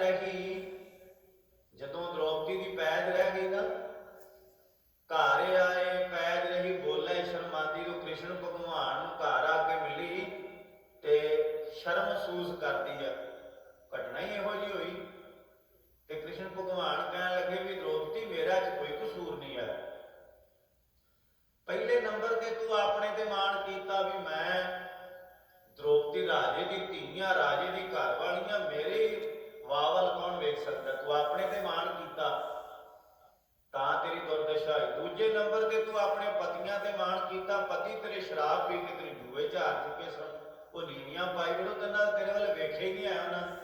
ਰਹੀ ਜਦੋਂ ਦ੍ਰੋਪਦੀ ਦੀ ਪੈਜ ਰਹਿ ਗਈ ਨਾ, ਘਰ ਆਏ ਪੈਜ ਰਹੀ, ਬੋਲੇ, ਸ਼ਰਮਾਂਦੀ ਨੂੰ ਕ੍ਰਿਸ਼ਨ ਭਗਵਾਨ ਨੂੰ ਘਰ ਆ ਕੇ ਮਿਲੀ ਤੇ ਸ਼ਰਮ ਮਹਿਸੂਸ ਕਰਦੀ ਆ। ਘਟਨਾ ਹੀ ਇਹੋ ਜੀ ਹੋਈ ਤੇ ਕ੍ਰਿਸ਼ਨ ਭਗਵਾਨ ਕਹਿਣ ਲੱਗੇ ਵੀ ਦ੍ਰੋਪਦੀ, ਮੇਰਾ ਚ ਕੋਈ ਕਸੂਰ ਨਹੀਂ ਆ। ਪਹਿਲੇ ਨੰਬਰ ਤੇ ਤੂੰ ਆਪਣੇ ਤੇ ਮਾਣ ਕੀਤਾ ਵੀ ਮੈਂ ਦ੍ਰੋਪਦੀ ਰਾਜੇ ਦੀ ਧੀਆਂ ਰਾਜੇ ਦੀ ਘਰ ਵਾਲੀਆਂ ਮੇਰੇ ਵਾਵਲ ਕੌਣ ਵੇਖ ਸਕਦਾ? ਤੂੰ ਆਪਣੇ ਤੇ ਮਾਣ ਕੀਤਾ, ਤਾਂ ਤੇਰੀ ਦੁਰਦਸ਼ਾ ਹੋਈ। ਦੂਜੇ ਨੰਬਰ ਤੇ ਤੂੰ ਆਪਣੇ ਪਤੀਆਂ ਤੇ ਮਾਣ ਕੀਤਾ, ਪਤੀ ਤੇਰੇ ਸ਼ਰਾਬ ਪੀ ਕੇ ਤੇਰੀ ਜੂਏ ਚ ਚੁੱਕੇ ਸਨ। ਉਹ ਨੀਵੀਆਂ ਪਾਈ ਬੜੋ ਤੈਨਾਂ ਤੇਰੇ ਵੱਲ ਵੇਖੇ ਹੀ ਨਹੀਂ ਆਇਆ ਉਹਨਾਂ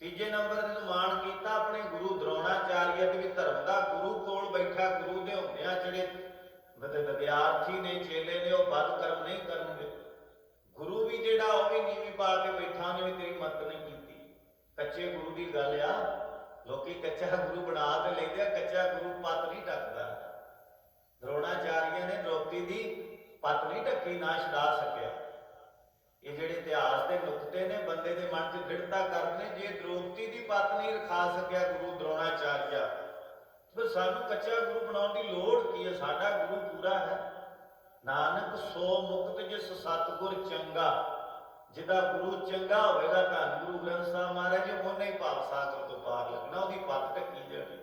ਤੀਜੇ ਨੰਬਰ ਤੇ ਤੂੰ ਮਾਣ ਕੀਤਾ, ਆਪਣੇ ਗੁਰੂ ਦਰੋਣਾਚਾਰੀਆ ਤੇ ਵੀ ਧਰਮ ਦਾ ਗੁਰੂ ਕੋਲ ਬੈਠਾ, ਗੁਰੂ ਦੇ ਹੁੰਦਿਆਂ ਜਿਹੜੇ ਵਿਦ- ਵਿਦਿਆਰਥੀ ਨੇ, ਚੇਲੇ ਨੇ, ਉਹ ਬਦ ਕਰਮ ਨਹੀਂ ਕਰਨਗੇ। ਗੁਰੂ ਵੀ ਜਿਹੜਾ, ਉਹ ਵੀ ਨੀਵੀਂ ਪਾ ਕੇ ਬੈਠਾ, ਉਹਨੇ ਵੀ ਤੇਰੀ ਮਦਦ ਨਹੀਂ ਕੱਚੇ ਗੁਰੂ ਦੀ ਗੱਲ ਆ। ਲੋਕੀ ਕੱਚਾ ਗੁਰੂ ਬਣਾ ਤੇ ਲੈਂਦੇ ਆ, ਕੱਚਾ ਗੁਰੂ ਪੱਤ ਨਹੀਂ ਢੱਕਦਾ। ਦਰੋਣਾਚਾਰੀਆ ਨੇ ਦ੍ਰੋਪਦੀ ਦੀ ਪੱਤ ਨਹੀਂ ਢੱਕੀ, ਨਾ ਛਡਾ ਸਕਿਆ। ਇਹ ਜਿਹੜੇ ਇਤਿਹਾਸ ਦੇ ਨੁਕਤੇ ਨੇ, ਬੰਦੇ ਦੇ ਮਨ 'ਚ ਦ੍ਰਿੜਤਾ ਕਰਦੇ ਨੇ, ਜੇ ਦ੍ਰੋਪਦੀ ਦੀ ਪੱਤ ਨਹੀਂ ਰਖਾ ਸਕਿਆ ਗੁਰੂ ਦਰੋਣਾਚਾਰੀਆ, ਫਿਰ ਸਾਨੂੰ ਕੱਚਾ ਗੁਰੂ ਬਣਾਉਣ ਦੀ ਲੋੜ ਕੀ ਹੈ ਸਾਡਾ ਗੁਰੂ ਪੂਰਾ ਹੈ। ਨਾਨਕ ਸੋ ਮੁਕਤ ਜਿਸ ਸਤਗੁਰ ਚੰਗਾ। ਜਿਹਦਾ ਗੁਰੂ ਚੰਗਾ ਹੋਵੇਗਾ ਤਾਂ ਗੁਰੂ ਗ੍ਰੰਥ ਸਾਹਿਬ ਮਹਾਰਾਜ ਜੀ ਉਹਨੇ ਹੀ ਪਾਪ ਸਾਗਰ ਤੋਂ ਪਾਰ ਲੱਗਣਾ, ਉਹਦੀ ਪੱਤ ਢੱਕੀ ਜਾਣੀ।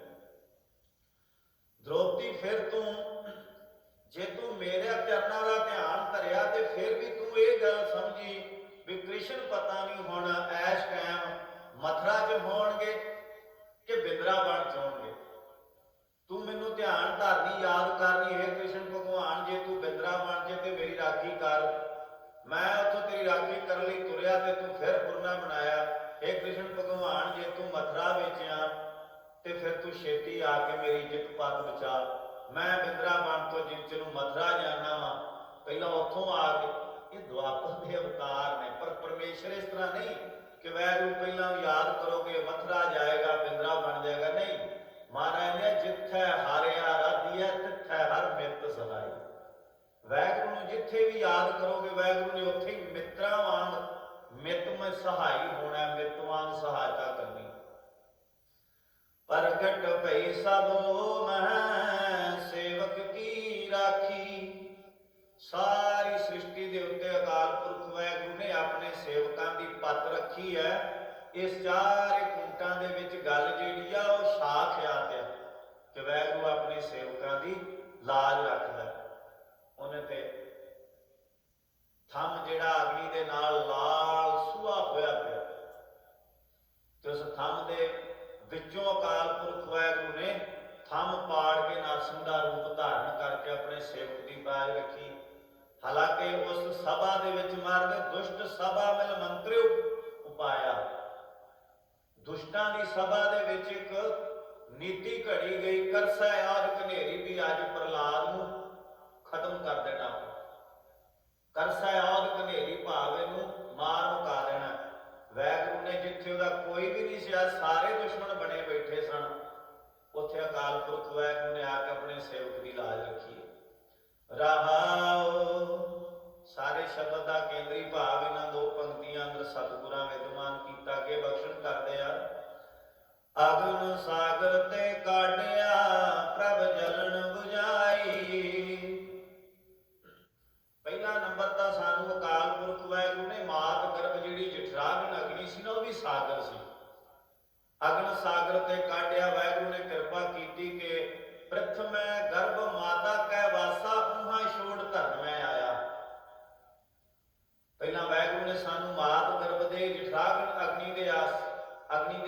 ਦ੍ਰੋਪਦੀ, ਫਿਰ ਤੂੰ, ਜੇ ਤੂੰ ਮੇਰੇ ਚਰਨਾਂ ਦਾ ਧਿਆਨ ਧਰਿਆ ਤੇ ਫਿਰ ਵੀ ਤੂੰ ਇਹ ਗੱਲ ਸਮਝੀ ਵੀ ਕ੍ਰਿਸ਼ਨ ਪਤਾ ਨਹੀਂ ਹੁਣ ਐਸ਼ ਕਾਇਮ ਮਥਰਾ 'ਚ ਹੋਣਗੇ ਕਿ ਬਿੰਦਰਾਵਨ 'ਚ ਹੋਣਗੇ। ਤੂੰ ਮੈਨੂੰ ਧਿਆਨ ਧਰਨੀ, ਯਾਦ ਕਰਨੀ, ਹੈ ਕ੍ਰਿਸ਼ਨ ਭਗਵਾਨ, ਜੇ ਤੂੰ ਬਿੰਦਰਾ ਬਣ ਜੇ ਤੇ ਮੇਰੀ ਰਾਖੀ ਕਰ, ਮੈਂ ਰਾਖੀ ਕਰਨ ਲਈ ਤੁਰਿਆ ਤੇ ਤੂੰ ਫਿਰ ਪੁਰਨਾ ਬਣਾਇਆ। ਇਹ ਕ੍ਰਿਸ਼ਨ ਭਗਵਾਨ, ਜੇ ਤੂੰ ਮਥਰਾ ਵਿੱਚ ਤੇ ਫਿਰ ਤੂੰ ਛੇਤੀ ਆ ਕੇ ਮੇਰੀ ਇੱਜਤ ਪੱਤ ਬਚਾ। ਮੈਂ ਬਿੰਦਰਾ ਬਣ ਤੋਂ ਜਿੰਚ ਨੂੰ ਮਥਰਾ ਜਾਣਾ ਵਾ। ਪਹਿਲਾਂ ਉੱਥੋਂ ਆ ਕੇ ਇਹ ਦੁਆਪਰ ਦੇ ਅਵਤਾਰ ਨੇ, ਪਰ ਪਰਮੇਸ਼ਰ ਇਸ ਤਰ੍ਹਾਂ ਨਹੀਂ ਕਿ ਵੈਰੂ ਪਹਿਲਾਂ ਸਹਾਈ ਹੋਣਾ ਮਿੱਤ ਸਹਾਇਤਾ ਕਰਨੀ। ਪ੍ਰਗਟ ਭਈ ਸਭ ਮਹ, ਸੇਵਕ ਕੀ ਰਾਖੀ? ਸਾਰੀ ਸ੍ਰਿਸ਼ਟੀ ਦੇ ਉੱਤੇ ਅਕਾਲ ਪੁਰਖ ਵੈਗੁਰੂ ਨੇ ਆਪਣੇ ਸੇਵਕਾਂ ਦੀ ਪੱਤ ਰੱਖੀ ਹੈ। ਇਸ ਚਾਰੇ ਕੁੰਟਾਂ ਦੇ ਵਿੱਚ ਗੱਲ ਜਿਹੜੀ ਆ, ਉਹ ਸਾਖ ਆ ਕਿ ਵੈਗੁਰੂ ਆਪਣੇ ਸੇਵਕਾਂ ਦੀ ਲਾਜ ਰੱਖਦਾ ਉਹਨੇ ਤੇ ਥੰਮ ਜਿਹੜਾ ਅਗਨੀ ਦੇ ਨਾਲ ਲਾਲ ਸੁਆ ਹੋਇਆ ਪਿਆ ਤੇ ਉਸ ਥੰਮ ਦੇ ਵਿੱਚੋਂ ਅਕਾਲ ਪੁਰਖ ਵੈਗੁਰੂ ਨੇ ਥੰਮ ਪਾੜ ਕੇ ਨਰਸਿੰਹ ਦਾ ਰੂਪ ਧਾਰਨ ਕਰਕੇ ਆਪਣੇ ਸੇਵਕ ਦੀ ਬਾਜ ਰੱਖੀ। ਹਾਲਾਂਕਿ ਉਸ ਸਭਾ ਦੇ ਵਿੱਚ ਮਾਰਦੇ ਦੁਸ਼ਟ ਸਭਾ ਮਿਲ ਮੰਤਰਿ ਉਪਾਇਆ। ਦੁਸ਼ਟਾਂ ਦੀ ਸਭਾ ਦੇ ਵਿੱਚ ਇੱਕ ਨੀਤੀ ਘੜੀ ਗਈ, ਕਰਸਾ ਆਦ ਕਨੇਰੀ ਵੀ ਅੱਜ ਪ੍ਰਲਾਦ ਨੂੰ ਖਤਮ ਕਰ ਦੇਣਾ। ਕਰਸਾ ਆਦ ਕਨੇਰੀ ਭਾਵੇਂ ਨੂੰ ਮਾਰ ਮੁਕਾ ਦੇਣਾ। ਵੈਗੁਰੂ ਨੇ ਜਿੱਥੇ ਉਹਦਾ ਕੋਈ ਵੀ ਨਹੀਂ ਸੀ ਸਾਰੇ ਦੁਸ਼ਮਣ ਬਣੇ ਬੈਠੇ ਸਨ। ਉੱਥੇ ਅਕਾਲ ਪੁਰਖ ਵੈਗੁਰੂ ਨੇ ਆ ਕੇ ਆਪਣੇ ਸੇਵਕ ਦੀ ਲਾਜ ਰੱਖੀ ਰਹਾਉ ਸਾਰੇ ਸ਼ਬਦ ਦਾ ਕੇਂਦਰੀ ਭਾਵ ਇਹਨਾਂ ਦੋ ਪੰਕਤੀਆਂ ਅੰਦਰ ਸਤਿਗੁਰਾਂ ਵਿਦਮਾਨ ਕੀਤਾ ਕਿ ਬਖਸ਼ਣ ਕਰਦੇ ਆ। ਅਗਨ ਸਾਗਰ ਤੇ ਕਾਢਿਆ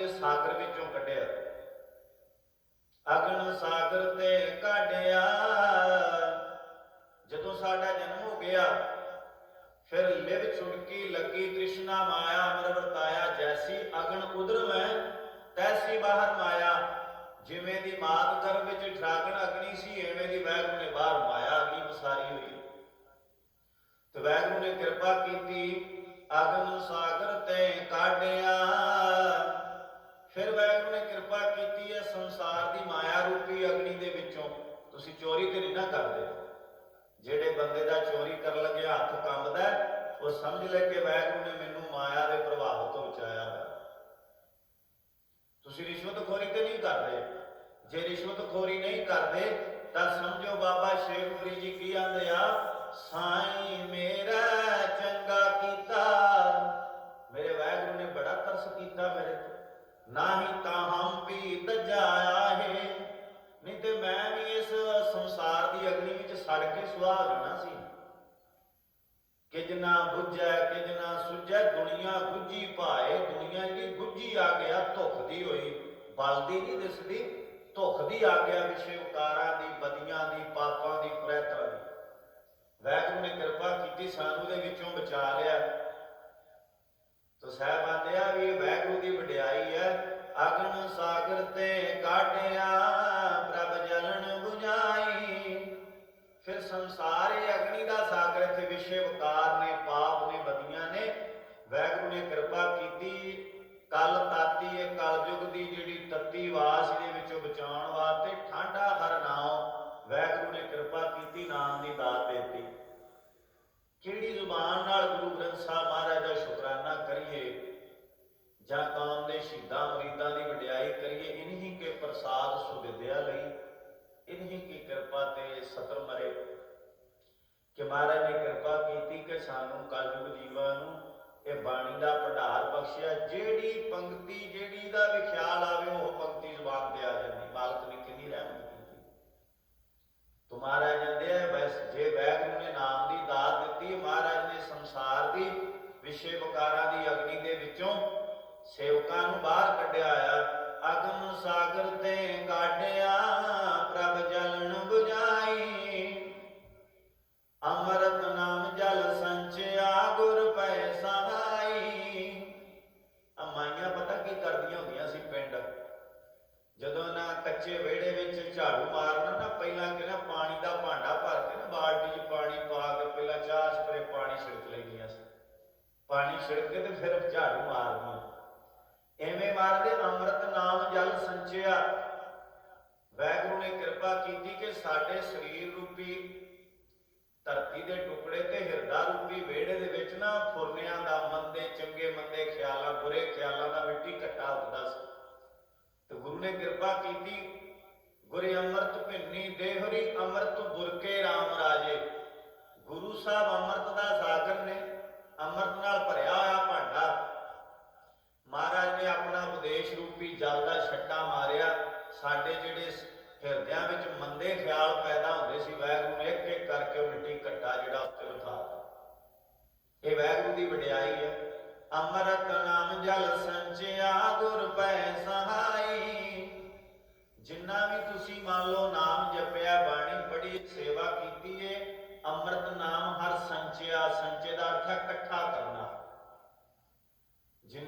ਅਗਨੀ ਸਾਗਰ ਵਿੱਚੋਂ ਕੱਢਿਆ। ਅਗਨ ਸਾਗਰ ਤੇ ਕਾਢਿਆ। ਜਦੋਂ ਸਾਡਾ ਜਨਮ ਹੋ ਗਿਆ, ਫਿਰ ਲਿਵ ਛੁਟਕੀ ਲੱਗੀ ਕ੍ਰਿਸ਼ਨਾ ਮਾਇਆ ਅਮਰ ਵਰਤਾਇਆ। ਜੈਸੀ ਅਗਨ ਉਦਰ ਮੈਂ, ਤੈਸੀ ਬਾਹਰ ਮਾਇਆ। ਜਿਵੇਂ ਦੀ ਮਾਤ ਗਰਭ ਵਿੱਚ ਠਾਗਣ ਅਗਨੀ ਸੀ, ਐਵੇਂ ਦੀ ਵੈਗੁਰੂ ਨੇ ਬਾਹਰ ਮਾਇਆ। ਅਗਨੀ ਪਸਾਰੀ ਹੋਈ। ਤੇ ਵੈਗੁਰੂ ਨੇ ਕਿਰਪਾ ਕੀਤੀ, ਅਗਨ ਸਾਗਰ ਤੇ ਕਾਢਿਆ। ਫਿਰ ਵੈਗੁਰੂ ਨੇ ਕਿਰਪਾ ਕੀਤੀ ਹੈ ਸੰਸਾਰ ਦੀ ਮਾਇਆ ਰੂਪੀ ਅਗਨੀ ਦੇ ਵਿੱਚੋਂ। ਤੁਸੀਂ ਚੋਰੀ ਤੇ ਨਹੀਂ ਨਾ ਕਰਦੇ। ਜਿਹੜੇ ਬੰਦੇ ਦਾ ਚੋਰੀ ਕਰਨ ਲੱਗਿਆ ਹੱਥ ਕੰਬਦਾ ਉਹ ਸਮਝ ਲੈ ਕਿ ਵੈਗੁਰੂ ਨੇ ਮੈਨੂੰ ਮਾਇਆ ਦੇ ਪ੍ਰਭਾਵ ਤੋਂ ਬਚਾਇਆ ਹੈ। ਤੁਸੀਂ ਰਿਸ਼ਵਤਖੋਰੀ ਤੇ ਨਹੀਂ ਕਰਦੇ। ਜੇ ਰਿਸ਼ਵਤਖੋਰੀ ਨਹੀਂ ਕਰਦੇ, ਤਾਂ ਸਮਝੋ ਬਾਬਾ ਸ਼ੇਖਪੁਰੀ ਜੀ ਕੀ ਆਂਦੇ ਆ? ਸਾਈਂ ਮੇਰਾ ਚੰਗਾ ਕੀਤਾ। ਮੇਰੇ ਵਾਹਿਗੁਰੂ ਨੇ ਬੜਾ ਤਰਸ ਕੀਤਾ ਮੇਰੇ ਤੇ। ਨਾਹੀ ਤਾਂ ਹਮ ਵੀ ਤਜਾਇਆ ਹੈ। ਨਹੀਂ ਤੇ ਮੈਂ ਵੀ ਇਸ ਸੰਸਾਰ ਦੀ ਅਗਨੀ ਵਿੱਚ ਸੜ ਕੇ ਸੁਆਹ ਜਾਣਾ ਸੀ। ਕਿਜਨਾ ਬੁੱਝੈ ਕਿਜਨਾ ਸੁਝੈ, ਦੁਨੀਆ ਗੁੱਜੀ ਭਾਏ, ਦੁਨੀਆ ਜਿਹੜੀ ਗੁੱਜੀ ਆ ਗਿਆ ਧੁੱਖ ਹੋਈ, ਬਲਦੀ ਨਹੀਂ ਦਿਸਦੀ ਧੁੱਖ ਦੀ ਆ ਗਿਆ ਵਿਸ਼ੇ ਉਕਾਰਾਂ ਦੀ, ਬਦੀਆਂ ਦੀ, ਪਾਪਾਂ ਦੀ ਪ੍ਰੈਤਾਂ ਦੀ। ਵੈਗੁਰੂ ਨੇ ਕਿਰਪਾ ਕੀਤੀ, ਸਾਨੂੰ ਦੇ ਵਿੱਚੋਂ ਬਚਾ ਲਿਆ। ਤੋ ਸਾਹਿਬ ਵੀ ਵੈਗੁਰੂ ਦੀ ਵਡਿਆਈ ਹੈ। ਅਗਨ ਸਾਗਰ ਤੇ ਕਾਟਿਆ, ਪ੍ਰਭ ਜਲਨ 부ਝਾਈ ਫਿਰ ਸੰਸਾਰੇ ਅਗਨੀ ਦਾ ਸਾਗਰ ਇੱਥੇ ਵਿਸ਼ੇ ਵਕਾਰ ਮਹਾਰਾਜ ਨੇ ਕਿਰਪਾ ਕੀਤੀ ਕਿ ਸਾਨੂੰ ਕਲਯੁਗ ਜੀਵਾਂ ਨੂੰ ਇਹ ਬਾਣੀ ਦਾ ਭੰਡਾਰ ਬਖਸ਼ਿਆ। ਜਿਹੜੀ ਪੰਕਤੀ, ਜਿਹੜੀ ਦਾ ਵੀ ਖਿਆਲ ਆਵੇ, ਉਹ ਪੰਕਤੀ ਜ਼ੁਬਾਨ ਤੇ ਆ ਜਾਂਦੀ। ਮਾਲਕ ਨੇ ਕਿੰਨੀ ਰਹਿਮਤ ਕੀਤੀ। ਤੁਮਾਰਾ ਜੰਦੇ ਬਸ ਜੇ ਵੈਗੁਰੂ ਨੇ ਨਾਮ ਦੀ ਦਾਤ ਦਿੱਤੀ, ਮਹਾਰਾਜ ਨੇ ਸੰਸਾਰ ਦੀ ਵਿਸ਼ੇ ਵਿਕਾਰਾਂ ਦੀ ਅਗਨੀ ਦੇ ਵਿੱਚੋਂ ਸੇਵਕਾਂ ਨੂੰ ਬਾਹਰ ਕੱਢਿਆ ਆ। ਅਗਮ ਸਾਗਰ ਤੇ ਕਾਢਿਆ ਛਿੜਕ ਝਾੜੂ ਮਾਰਦੀਆਂ ਐਵੇਂ ਮਾਰਦੇ ਅੰਮ੍ਰਿਤ ਨਾਮ ਜਲ ਸੰਚਿਆ। ਵੈਗੁਰੂ ਨੇ ਕਿਰਪਾ ਕੀਤੀ ਕਿ ਸਾਡੇ ਸਰੀਰ ਰੂਪੀ ਧਰਤੀ ਦੇ ਟੁਕੜੇ ਤੇ ਹਿਰਦਾ ਰੂਪੀ ਵਿਹੜੇ ਦੇ ਵਿੱਚ ਨਾ ਫੁਰਨਿਆਂ ਦਾ ਮੰਦੇ, ਚੰਗੇ ਮੰਦੇ ਖਿਆਲਾਂ, ਬੁਰੇ ਖਿਆਲਾਂ ਦਾ ਮਿੱਟੀ ਘੱਟਾ ਹੁੰਦਾ ਸੀ। ਤੇ ਗੁਰੂ ਨੇ ਕਿਰਪਾ ਕੀਤੀ, ਗੁਰੇ ਅੰਮ੍ਰਿਤ ਭਿੰਨੀ, ਦੇਹਰੀ ਅੰਮ੍ਰਿਤ ਬੁਰਕੇ RAM ਰਾਜੇ। ਗੁਰੂ ਸਾਹਿਬ ਅੰਮ੍ਰਿਤ ਦਾ ਸਾਗਰ ਨੇ ਅੰਮ੍ਰਿਤ ਨਾਲ ਭਰਿਆ ਹੋਇਆ ਭਾਂਡਾ। ਮਹਾਰਾਜ ਨੇ ਆਪਣਾ ਉਪਦੇਸ਼ ਰੂਪੀ ਜਲ ਦਾ ਛੱਟਾ ਮਾਰਿਆ। ਸਾਡੇ ਜਿਹੜੇ ਹਿਰਦਿਆਂ ਵਿੱਚ ਮੰਦੇ ਖਿਆਲ ਪੈਦਾ ਹੁੰਦੇ ਸੀ ਵੈਗੁਰੂ ਨੇ ਇੱਕ ਇੱਕ ਕਰਕੇ ਉਹ ਮਿੱਟੀ ਘੱਟਾ ਜਿਹੜਾ ਉੱਤੇ ਉਤਾਰਦਾ ਇਹ ਵੈਗੁਰੂ ਦੀ ਵਡਿਆਈ ਹੈ। ਅੰਮ੍ਰਿਤ ਨਾਮ ਜਲ ਸੰਚਿਆ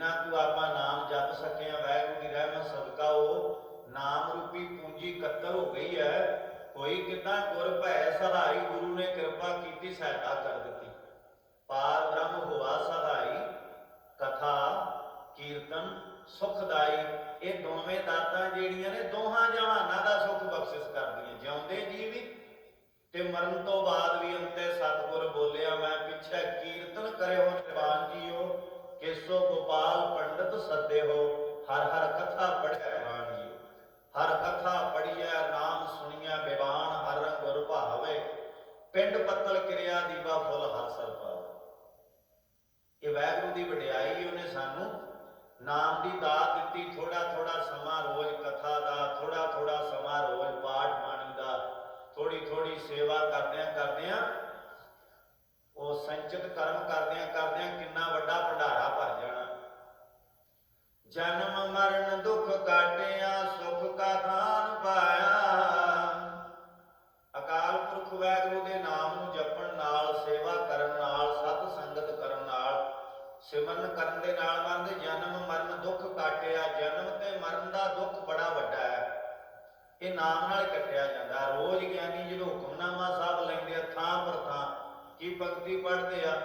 ਜਿੰਨਾ ਕੁ ਆਪਾਂ ਨਾਮ ਜਪ ਸਕੇ ਆ ਵੈਗੁਰੂ ਦੀ ਰਹਿਮਤ ਸਦਕਾ ਉਹ ਨਾਮ ਰੂਪੀ ਪੂੰਜੀ ਇਕੱਤਰ ਹੋ ਗਈ ਹੈ। ਕੋਈ ਕਿਦਾਂ ਗੁਰ ਭੈ ਸਹਾਈ, ਗੁਰੂ ਨੇ ਕਿਰਪਾ ਕੀਤੀ, ਸਹਾਇਤਾ ਕਰ ਦਿੱਤੀ। ਪਾਰ ਬ੍ਰਹਮ ਹੋਆ ਸਹਾਈ, ਕਥਾ, ਕੀਰਤਨ, ਸੁਖਦਾਈ, ਇਹ ਦੋਵੇਂ ਦਾਤਾਂ ਜਿਹੜੀਆਂ ਨੇ, ਦੋਹਾਂ ਜਹਾਨਾਂ ਦਾ ਸੁਖ ਬਖਸ਼ਿਸ਼ ਕਰਦੀਆਂ। ਜਿਉਂਦੇ ਜੀ ਵੀ, ਤੇ ਮਰਨ ਤੋਂ ਬਾਅਦ ਵੀ ਅੰਤੇ ਸਤਿਗੁਰ ਬੋਲਿਆ, ਮੈਂ ਪਿੱਛੇ ਕੀਰਤਨ ਕਰਿਓ ਨਿਵਾਨ ਜੀਓ। ਕੇਸੋ ਗੋਪਾਲ ਪੰਡਤ ਸੱਦੇ ਹੋ, ਹਰ ਹਰ ਕਥਾ ਪੜਿਆ ਬਾਣ ਹਰ ਕਥਾ ਪੜੀਐ ਨਾਮ ਸੁਣੀਐ ਬਿਵਾਨ ਹਰ ਰੰਗ ਗੁਰ ਭਾਵੇ। ਪਿੰਡ ਪੱਤਲ ਕਿਰਿਆ ਦੀਵਾ ਫੁੱਲ ਹਰ ਸਰ ਪਾਵੇ। ਇਹ ਵੈਗੁਰੂ ਦੀ ਵਡਿਆਈ ਉਹਨੇ ਸਾਨੂੰ ਨਾਮ ਦੀ ਦਾਤ ਦਿੱਤੀ ਥੋੜਾ ਥੋੜਾ ਸਮਾਂ ਰੋਜ਼ ਕਥਾ ਦਾ ਥੋੜਾ ਥੋੜਾ ਸਮਾਂ ਰੋਜ਼ ਪਾਠ ਬਾਣੀ ਦਾ ਥੋੜੀ ਥੋੜੀ ਸੇਵਾ ਕਰਦਿਆਂ ਕਰਦਿਆਂ ਇਹ ਨਾਮ ਨਾਲ ਕੱਟਿਆ ਜਾਂਦਾ। ਰੋਜ਼ ਗਿਆਨੀ ਜਦੋਂ ਹੁਕਮਨਾਮਾ ਸਾਹਿਬ ਲੈਂਦੇ ਆ, ਥਾਂ ਪਰ ਥਾਂ, ਕੀ ਭਗਤੀ ਪੜ੍ਹਦੇ ਆ?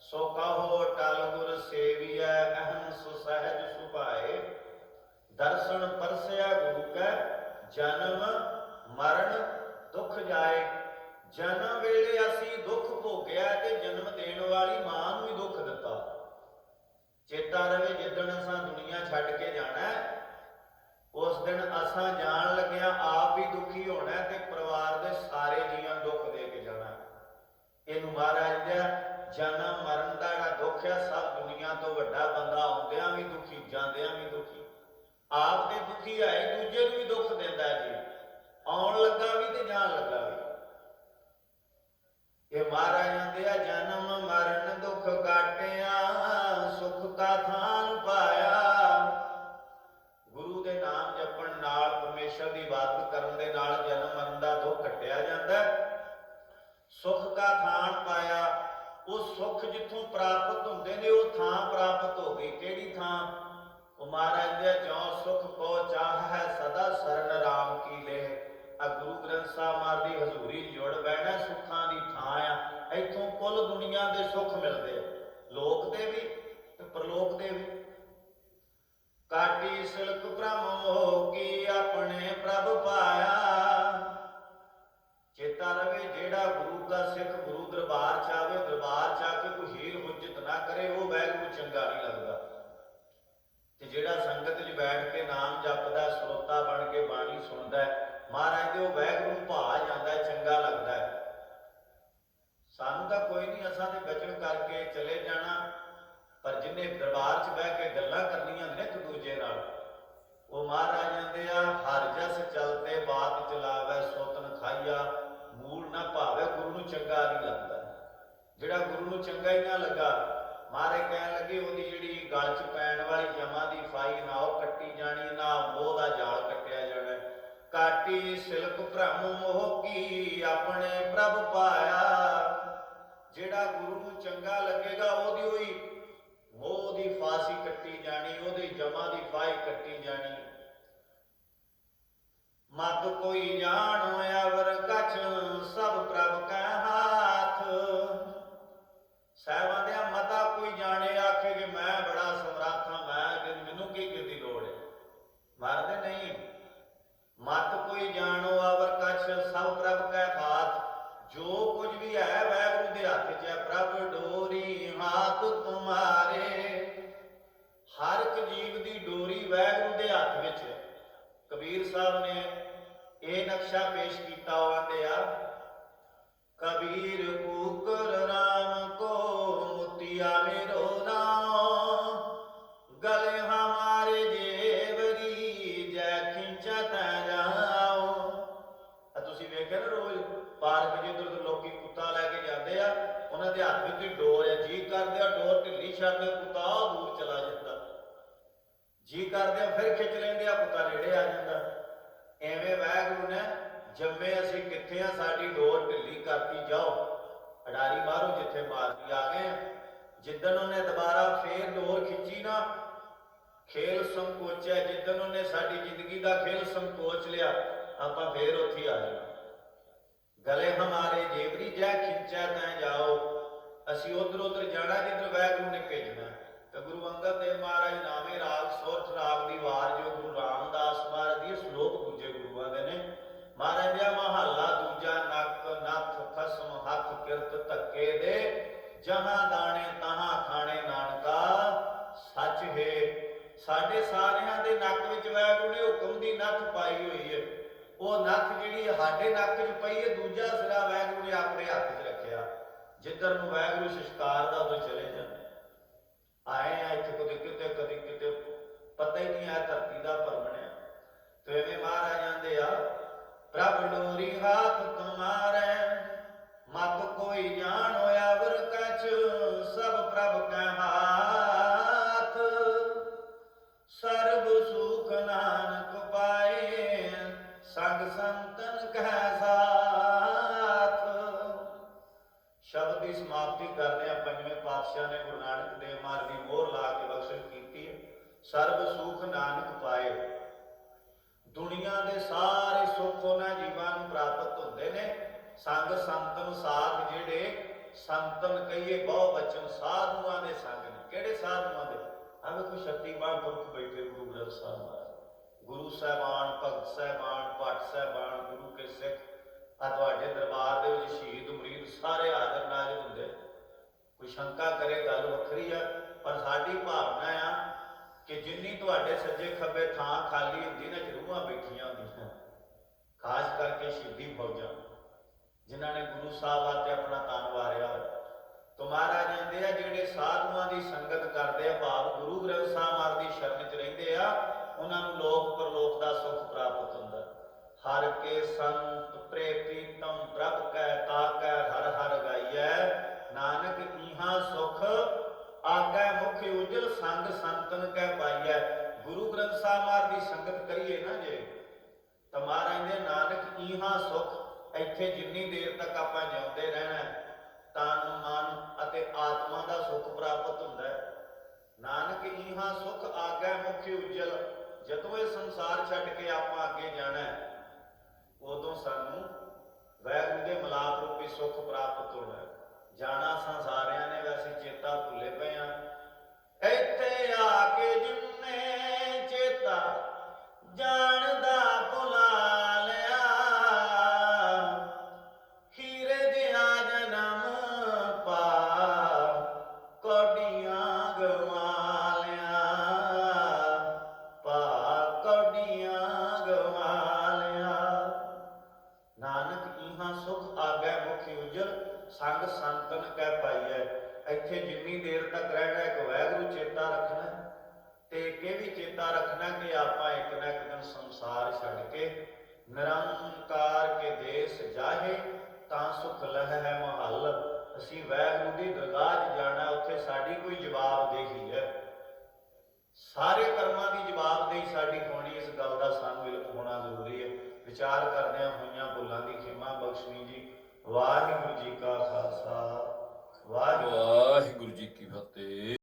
ਸੋ ਕਹੋ ਟਲ ਗੁਰ ਸੇਵੀਐ ਅਹੰ ਸੁ ਸਹਿਜ ਸੁਭਾਏ। ਦਰਸ਼ਨ ਪਰਸਿਆ ਗੁਰੂ ਕੈ, ਜਨਮ ਮਰਨ ਦੁੱਖ ਜਾਏ। ਜਨਮ ਵੇਲੇ ਅਸੀਂ ਦੁੱਖ ਭੋਗਿਆ ਤੇ ਜਨਮ ਦੇਣ ਵਾਲੀ ਮਾਂ ਨੂੰ ਵੀ ਦੁੱਖ ਦਿੱਤਾ। ਚੇਤਾ ਰਵੇ ਜਿੱਦਣ ਅਸਾਂ ਦੁਨੀਆ ਛੱਡ ਕੇ ਜਾਣਾ ਹੈ, ਦਿਨ ਅਸਾਂ ਜਾਣ ਲੱਗਿਆ ਆਪ ਹੀ ਦੁਖੀ ਹੋਣਾ ਤੇ ਪਰਿਵਾਰ ਦੇ ਸਾਰੇ ਜੀਆਂ ਦੁੱਖ ਦੇ ਕੇ ਜਾਣਾ। ਇਹਨੂੰ ਮਹਾਰਾਜ ਦਾ ਜਨਮ ਮਰਨ ਦਾ ਜਿਹੜਾ ਦੁੱਖ ਹੈ ਸਭ ਦੁਨੀਆ ਤੋਂ ਵੱਡਾ ਬੰਦਾ ਆਉਂਦਿਆਂ ਵੀ ਦੁਖੀ ਜਾਂਦਿਆਂ ਵੀ ਦੁਖੀ। ਆਪ ਤੇ ਦੁਖੀ ਹੈ ਦੂਜੇ ਨੂੰ ਵੀ ਦੁੱਖ ਦਿੰਦਾ ਜੀ। ਆਉਣ ਲੱਗਾ ਵੀ ਤੇ ਜਾਣ ਲੱਗਾ ਵੀ। ਇਹ ਮਹਾਰਾਜ ਦੇ ਆ ਜਨਮ ਮਰਨ ਦੁੱਖ ਕਾਟਿਆ ਸੁਖ ਕਾ ਥਾਨ ਜਾਂਦਾ ਸੁਖ ਕਾ ਥਾਨ ਪਾਇਆ, ਉਹ ਸੁਖ ਜਿੱਥੋਂ ਪ੍ਰਾਪਤ ਹੁੰਦੇ ਨੇ, ਉਹ ਥਾਂ ਪ੍ਰਾਪਤ ਹੋ ਗਈ। ਕਿਹੜੀ ਥਾਂ? ਉਹ ਮਹਾਰਾਜ ਦੇ ਜੋ ਸੁਖ ਕੋ ਚਾਹ ਹੈ, ਸਦਾ ਸਰਨ ਰਾਮ ਕੀ ਲੈ ਆ ਗੁਰੂ ਗ੍ਰੰਥ ਸਾਹਿਬ ਮਾਰ ਦੀ ਹਜ਼ੂਰੀ ਜੁੜ ਬੈਣਾ ਸੁੱਖਾਂ ਦੀ ਥਾਂ ਆ। ਇੱਥੋਂ ਕੁੱਲ ਦੁਨੀਆ ਦੇ ਸੁੱਖ ਮਿਲਦੇ ਆ। ਲੋਕ ਦੇ ਵੀ ਤੇ ਪ੍ਰਲੋਕ ਦੇ ਵੀ। ਕਾਟੀ ਸਿਲਕ ਭ੍ਰਮ ਕੀ ਆਪਣੇ ਪ੍ਰਭ ਪਾਇਆ। ਜਿਹੜਾ ਗੁਰੂ ਦਾ ਸਿੱਖ, ਗੁਰੂ ਦਰਬਾਰ ਚ ਆਵੇ, ਦਰਬਾਰ ਚ ਆ ਕੇ ਕੋਈ ਹੀਰ ਹੁਜਤ ਨਾ ਕਰੇ, ਉਹ ਵੈਗਰੂ ਚੰਗਾ ਨਹੀਂ ਲੱਗਦਾ। ਤੇ ਜਿਹੜਾ ਸੰਗਤ 'ਚ ਬੈਠ ਕੇ ਨਾਮ ਜਪਦਾ, ਸਰੋਤਾ ਬਣ ਕੇ ਬਾਣੀ ਸੁਣਦਾ ਮਹਾਰਾਜ ਦੇ ਉਹ ਵੈਗਰੂ ਭਾ ਜਾਂਦਾ ਚੰਗਾ ਲੱਗਦਾ ਸਾਨੂੰ ਤਾਂ ਕੋਈ ਨਹੀਂ ਅਸਾਂ ਦੇ ਬਚਨ ਕਰਕੇ ਚਲੇ ਜਾਣਾ, ਪਰ ਜਿਨੇ ਦਰਬਾਰ 'ਚ ਬਹਿ ਕੇ ਗੱਲਾਂ ਕਰਨੀਆਂ ਨੇ ਇੱਕ ਦੂਜੇ ਨਾਲ, ਉਹ ਮਹਾਰਾਜ ਜਾਂਦੇ ਆ, ਹਰ ਜਸ ਚਲਤੇ ਬਾਤ ਚਲਾਵੇ, ਸੋਤਨ ਖਾਈਆ ਮੂਲ ਨਾ ਭਾਵੇ, ਗੁਰੂ ਨੂੰ ਚੰਗਾ ਨਹੀਂ ਲੱਗਦਾ। ਜਿਹੜਾ ਗੁਰੂ ਨੂੰ ਚੰਗਾ ਹੀ ਨਾ ਲੱਗਾ ਮਾਰੇ ਕਹਿਣ ਲੱਗੇ, ਉਹਦੀ ਜਿਹੜੀ ਗਲ 'ਚ ਪੈਣ ਵਾਲੀ ਜਮਾ ਦੀ ਫਾਈ ਨਾ, ਉਹ ਕੱਟੀ ਜਾਣੀ, ਨਾ ਮੋਹ ਦਾ ਜਾਲ ਕੱਟਿਆ ਜਾਣਾ। ਕਾਟੀ ਸਿਲਕ ਭ੍ਰਮ ਮੋਹ ਕੀ ਆਪਣੇ ਪ੍ਰਭ ਪਾਇਆ। ਜਿਹੜਾ ਗੁਰੂ ਨੂੰ ਚੰਗਾ ਲੱਗੇਗਾ, ਉਹਦੀ ਹੋਈ ਮੋਹ ਦੀ ਫਾਸੀ ਕੱਟੀ ਜਾਣੀ, ਉਹਦੀ ਜਮਾ ਦੀ ਫਾਈ ਕੱਟੀ ਜਾਣੀ। ਮਤ ਕੋਈ ਜਾਣ ਅਵਰ ਕਛ ਮਰਦੇ ਨਹੀਂ। ਮਤ ਕੋਈ ਜਾਣੋ ਅਵਰ ਕਛ, ਸਭ ਪ੍ਰਭ ਕੈ ਹਾਥ ਜੋ ਕੁਝ ਵੀ ਹੈ ਵਾਹਿਗੁਰੂ ਦੇ ਹੱਥ 'ਚ ਹੈ। ਪ੍ਰਭ ਡੋਰੀ ਹਾਥ ਤੁਮਾਰੇ। ਹਰ ਇੱਕ ਜੀਵ ਦੀ ਡੋਰੀ ਵੈਗੁਰੂ ਦੇ ਹੱਥ ਵਿੱਚ ਹੈ। ਕਬੀਰ ਸਾਹਿਬ ਨੇ ਇਹ ਨਕਸ਼ਾ ਪੇਸ਼ ਕੀਤਾ, ਉਹ ਆ, ਕਬੀਰ ਕਿੱਥੇ ਆ ਸਾਡੀ ਡੋਰ ਢਿੱਲੀ ਕਰਤੀ ਜਾਓ। ਅਡਾਰੀ ਮਾਰੋ ਜਿੱਥੇ ਮਾਰਦੀ ਆ ਗਏ ਜਿੱਦਣ ਉਹਨੇ ਦੁਬਾਰਾ ਫੇਰ ਡੋਰ ਖਿੱਚੀ ਨਾ, ਖੇਲ ਸੰਕੋਚਿਆ ਜਿੱਦਣ ਉਹਨੇ ਸਾਡੀ ਜ਼ਿੰਦਗੀ ਦਾ ਖੇਲ ਸੰਕੋਚ ਲਿਆ, ਆਪਾਂ ਫੇਰ ਉੱਥੇ ਆ ਜਾਣਾ। ਗਲੇ ਹਮਾਰੇ ਜੇਵਰੀ ਜੈ ਖਿੱਚੈ ਤੈ ਜਾਓ। ਅਸੀਂ ਉਧਰ ਉਧਰ ਜਾਣਾ, ਜਿੱਧਰ ਵਾਹਿਗੁਰੂ ਨੇ ਭੇਜਣਾ। ਤੇ ਗੁਰੂ ਅੰਗਦ ਦੇਵ ਮਹਾਰਾਜ ਨਾਮੇ ਰਾਗ ਸੋਰਠ ਰਾਗ ਦੀ ਵਾਰ ਜੋ ਗੁਰੂ ਰਾਮ ਜਹਾਂ ਦਾਣੇ ਤਹਾਂ ਖਾਣੇ ਨਾਨਕਾ, ਸੱਚ ਹੈ। ਸਾਡੇ ਸਾਰਿਆਂ ਦੇ ਨੱਕ ਵਿੱਚ ਵਾਹਿਗੁਰੂ ਨੇ ਹੁਕਮ ਦੀ ਨੱਥ ਪਾਈ ਹੋਈ ਹੈ। ਉਹ ਨੱਥ ਜਿਹੜੀ ਸਾਡੇ ਨੱਕ 'ਚ ਪਈ ਹੈ, ਦੂਜਾ ਸਿਰਾ ਵਾਹਿਗੁਰੂ ਨੇ ਆਪਣੇ ਹੱਥ 'ਚ ਰੱਖਿਆ। ਜਿੱਧਰ ਨੂੰ ਵਾਹਿਗੁਰੂ ਸ਼ਿਸ਼ਕਾਰ ਦਾ ਉਧਰ ਚਲੇ ਜਾਂਦੇ ਆਏ ਆ ਇੱਥੇ ਕਦੇ ਕਿਤੇ ਕਦੇ ਕਿਤੇ। ਪਤਾ ਹੀ ਨਹੀਂ ਆ ਧਰਤੀ ਦਾ ਭਰਮਣਿਆ ਤੇ ਐਵੇਂ ਮਹਾਰਾਜ ਆਂਦੇ ਆ, ਪ੍ਰਭ ਡੋਰੀ ਹਾਥ ਤੁਮਾਰੇ, ਮਤ ਕੋਈ ਜਾਣ ਹੋਇਆ ਸਭ ਪ੍ਰਭ ਕੈ ਹਾਥ ਸਰਬ ਸੁਖ ਨਾਨਕ ਪਾਏ ਸੰਗ ਸੰਤਨ ਕਹਿ ਸਾਥ ਸ਼ਬਦ ਦੀ ਸਮਾਪਤੀ ਕਰਦੇ ਆ ਪੰਜਵੇਂ ਪਾਤਸ਼ਾਹ ਨੇ ਗੁਰੂ ਨਾਨਕ ਦੇਵ ਮਹਾਰਾਜ ਦੀ ਮੋਹਰ ਲਾ ਕੇ ਬਖਸ਼ਿਸ਼ ਕੀਤੀ ਹੈ ਸਰਬ ਸੁਖ ਨਾਨਕ ਪਾਏ ਦੁਨੀਆ ਦੇ ਸਾਰੇ ਸੁੱਖ ਉਹਨਾਂ ਜੀਵਾਂ ਨੂੰ ਪ੍ਰਾਪਤ ਹੁੰਦੇ ਨੇ ਸੰਗ ਸੰਤਨ ਸਾਧ ਜਿਹੜੇ ਸੰਤਨ ਕਹੀਏ, ਬਹੁ ਬਚਨ ਸਾਧੂਆਂ ਦੇ ਸੰਗ ਨੇ। ਕਿਹੜੇ ਸਾਧੂਆਂ ਦੇ? ਆ ਵੇਖੋ ਸ਼ਕਤੀਮਾਨ ਪੁਰਖ ਬੈਠੇ ਗੁਰੂ ਗ੍ਰੰਥ ਸਾਹਿਬ ਮਹਾਰਾਜ। ਗੁਰੂ ਸਾਹਿਬਾਨ, ਭਗਤ ਸਾਹਿਬਾਨ, ਭੱਟ ਸਾਹਿਬਾਨ, ਗੁਰੂ ਕੇ ਸਿੱਖ ਆ ਤੁਹਾਡੇ ਦਰਬਾਰ ਦੇ ਵਿੱਚ ਸ਼ਹੀਦ, ਮੁਰੀਦ ਸਾਰੇ ਹਾਜ਼ਰ ਨਾਜ਼ਰ ਹੁੰਦੇ। ਕੋਈ ਸ਼ੰਕਾ ਕਰੇ, ਗੱਲ ਵੱਖਰੀ ਆ, ਪਰ ਸਾਡੀ ਭਾਵਨਾ ਆ ਕਿ ਜਿੰਨੀ ਤੁਹਾਡੇ ਸੱਜੇ ਖੱਬੇ ਥਾਂ ਖਾਲੀ ਹੁੰਦੀ ਨਾ ਜਰੂਹਾਂ ਬੈਠੀਆਂ ਹੁੰਦੀਆਂ। ਖਾਸ ਕਰਕੇ ਸ਼ਹੀਦੀ ਫੌਜਾਂ। ਜਿਨ੍ਹਾਂ ਨੇ ਗੁਰੂ ਸਾਹਿਬ ਆਤੇ ਆਪਣਾ ਤਨ ਵਾਰਿਆ। ਤੁਮਾਰਾ ਜਾਂਦੇ ਆ, ਜਿਹੜੇ ਸਾਧੂਆਂ ਦੀ ਸੰਗਤ ਕਰਦੇ ਆ, ਭਾਵ ਗੁਰੂ ਗ੍ਰੰਥ ਸਾਹਿਬ ਦੀ ਸ਼ਰਨ 'ਚ ਰਹਿੰਦੇ ਆ, ਉਹਨਾਂ ਨੂੰ ਲੋਕ ਪਰਲੋਕ ਦਾ ਸੁੱਖ ਪ੍ਰਾਪਤ ਹੁੰਦਾ। ਹਰ ਕੇ ਸੰਤ ਪ੍ਰੇ ਪ੍ਰਭ ਕੈ ਇੱਥੇ ਜਿੰਨੀ ਦੇਰ ਤੱਕ ਆਪਾਂ ਜਿਉਂਦੇ ਰਹਿਣਾ ਹੈ, ਤਨ ਮਨ ਅਤੇ ਆਤਮਾ ਦਾ ਸੁਖ ਪ੍ਰਾਪਤ ਹੁੰਦਾ ਹੈ। ਨਾਨਕ ਈਹਾ ਸੁਖ ਆਗੈ ਮੁਖ ਉਜਲ ਜਦੋਂ ਇਹ ਸੰਸਾਰ ਛੱਡ ਕੇ ਆਪਾਂ ਅੱਗੇ ਜਾਣਾ ਹੈ ਉਦੋਂ ਸਾਨੂੰ ਵੈਗੁਰੂ ਦੇ ਮਲਾਪ ਰੂਪੀ ਸੁਖ ਪ੍ਰਾਪਤ ਹੋਣਾ ਹੈ। ਜਿੰਨੀ ਦੇਰ ਤੱਕ ਰਹਿਣਾ ਇੱਕ ਵੈਗਰੂ ਚੇਤਾ ਰੱਖਣਾ ਤੇ ਇਹ ਵੀ ਚੇਤਾ ਰੱਖਣਾ ਕਿ ਆਪਾਂ ਇੱਕ ਨਾ ਇੱਕ ਦਿਨ ਸੰਸਾਰ ਛੱਡ ਕੇ ਨਿਰੰਕਾਰ ਕੇ ਦੇਸ਼ ਜਾਹੇ, ਤਾਂ ਸੁਖ ਲਹਿ ਹੈ ਮਹੱਲ। ਅਸੀਂ ਵੈਗਰੂ ਦੀ ਦਰਗਾਹ 'ਚ ਜਾਣਾ, ਉੱਥੇ ਸਾਡੀ ਕੋਈ ਜਵਾਬਦੇਹੀ ਹੈ। ਸਾਰੇ ਕਰਮਾਂ ਦੀ ਜਵਾਬਦੇਹੀ ਸਾਡੀ ਹੋਣੀ, ਇਸ ਗੱਲ ਦਾ ਸਾਨੂੰ ਇਲਮ ਹੋਣਾ ਜ਼ਰੂਰੀ ਹੈ। ਵਿਚਾਰ ਕਰਦਿਆਂ ਹੋਈਆਂ ਭੁੱਲਾਂ ਦੀ ਖਿਮਾ ਬਖਸ਼ਣੀ ਜੀ, ਵਾਹਿਗੁਰੂ ਜੀ ਕਾ ਖਾਲਸਾ। ਵਾਹਿਗੁਰੂ ਜੀ ਕੀ ਫਤਿਹ।